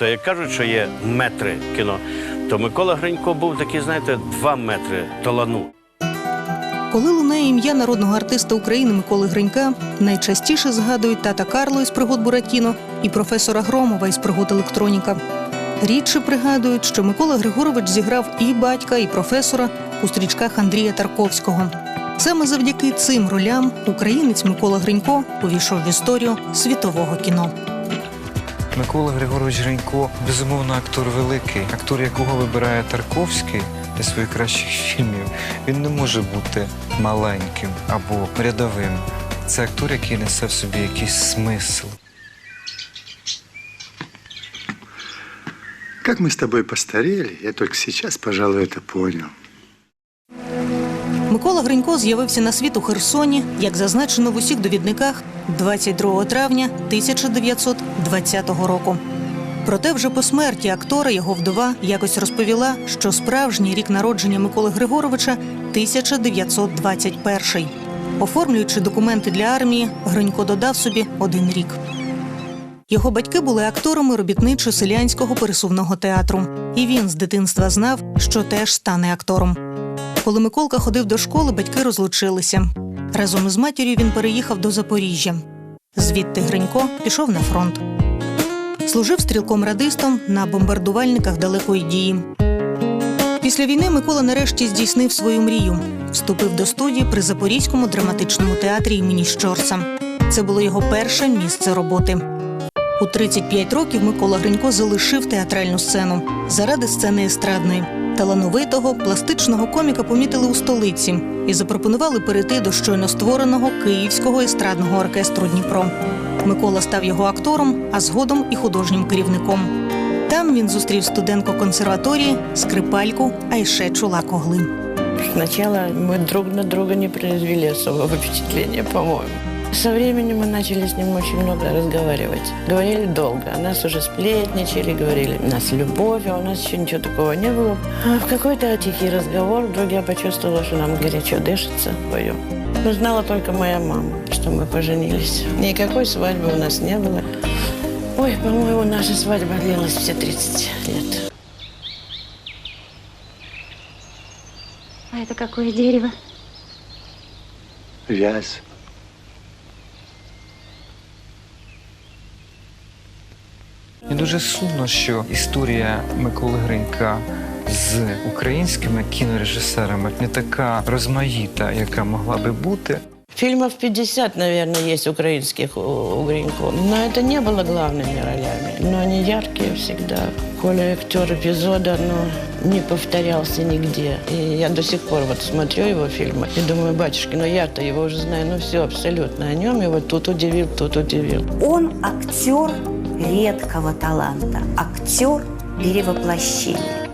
То як кажуть, що є метри кіно, то Микола Гринько був такий, знаєте, два метри талану. Коли лунає ім'я народного артиста України Миколи Гринька, найчастіше згадують тата Карло із пригод Буратіно і професора Громова із пригод електроніка. Рідше пригадують, що Микола Григорович зіграв і батька, і професора у стрічках Андрія Тарковського. Саме завдяки цим ролям українець Микола Гринько увійшов в історію світового кіно. Микола Григорович Гринько безумовно актор великий, актор, якого вибирає Тарковський для своїх кращих фільмів. Він не може бути маленьким або рядовим. Це актор, який несе в собі якийсь смисл. Как мы с тобой постарели, я только сейчас, пожалуй, это понял. Микола Гринько з'явився на світ у Херсоні, як зазначено в усіх довідниках 22 травня 1920 року. Проте вже по смерті актора його вдова якось розповіла, що справжній рік народження Миколи Григоровича 1921. Оформлюючи документи для армії, Гринько додав собі один рік. Його батьки були акторами робітничо-селянського пересувного театру, і він з дитинства знав, що теж стане актором. Коли Миколка ходив до школи, батьки розлучилися. Разом із матір'ю він переїхав до Запоріжжя. Звідти Гринько пішов на фронт. Служив стрілком-радистом на бомбардувальниках далекої дії. Після війни Микола нарешті здійснив свою мрію. Вступив до студії при Запорізькому драматичному театрі імені Щорса. Це було його перше місце роботи. У 35 років Микола Гринько залишив театральну сцену заради сцени естрадної. Талановитого пластичного коміка помітили у столиці і запропонували перейти до щойно створеного Київського естрадного оркестру Дніпро. Микола став його актором, а згодом і художнім керівником. Там він зустрів студентку консерваторії, скрипальку, а ще чула когли. Сначала мы друг на друга не произвели особого впечатления, по-моему. Со временем мы начали с ним очень много разговаривать. Говорили долго. О нас уже сплетничали, говорили, у нас любовь, а у нас еще ничего такого не было. А в какой-то тихий разговор вдруг я почувствовала, что нам горячо дышится вдвоем. Но знала только моя мама, что мы поженились. Никакой свадьбы у нас не было. Ой, по-моему, наша свадьба длилась все 30 лет. А это какое дерево? Вязь. І дуже сумно, що історія Миколи Гринька з українськими кінорежисерами не така розмаїта, яка могла би бути. Фильмов 50, наверное, есть украинских у, у Гринько. Но это не было главными ролями. Но они яркие всегда. Коля актер эпизода, но не повторялся нигде. И я до сих пор вот смотрю его фильмы и думаю, батюшки, ну я-то его уже знаю, ну все абсолютно о нем. И вот тут удивил, тут удивил. Он актер редкого таланта, актер перевоплощения.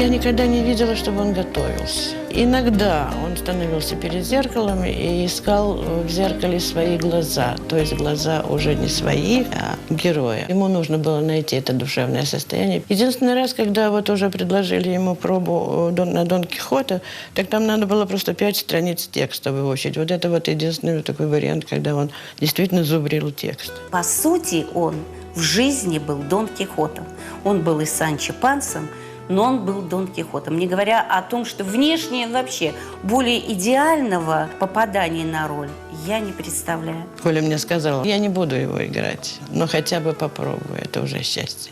Я никогда не видела, чтобы он готовился. Иногда он становился перед зеркалом и искал в зеркале свои глаза. То есть глаза уже не свои, а героя. Ему нужно было найти это душевное состояние. Единственный раз, когда вот уже предложили ему пробу э, на Дон Кихота, так там надо было просто пять страниц текста выучить. Вот это вот единственный такой вариант, когда он действительно зубрил текст. По сути, он в жизни был Дон Кихотом. Он был и Санчо Пансом, но он был Дон Кихотом. Не говоря о том, что внешне вообще более идеального попадания на роль я не представляю. Коля мне сказал, я не буду его играть, но хотя бы попробую, это уже счастье.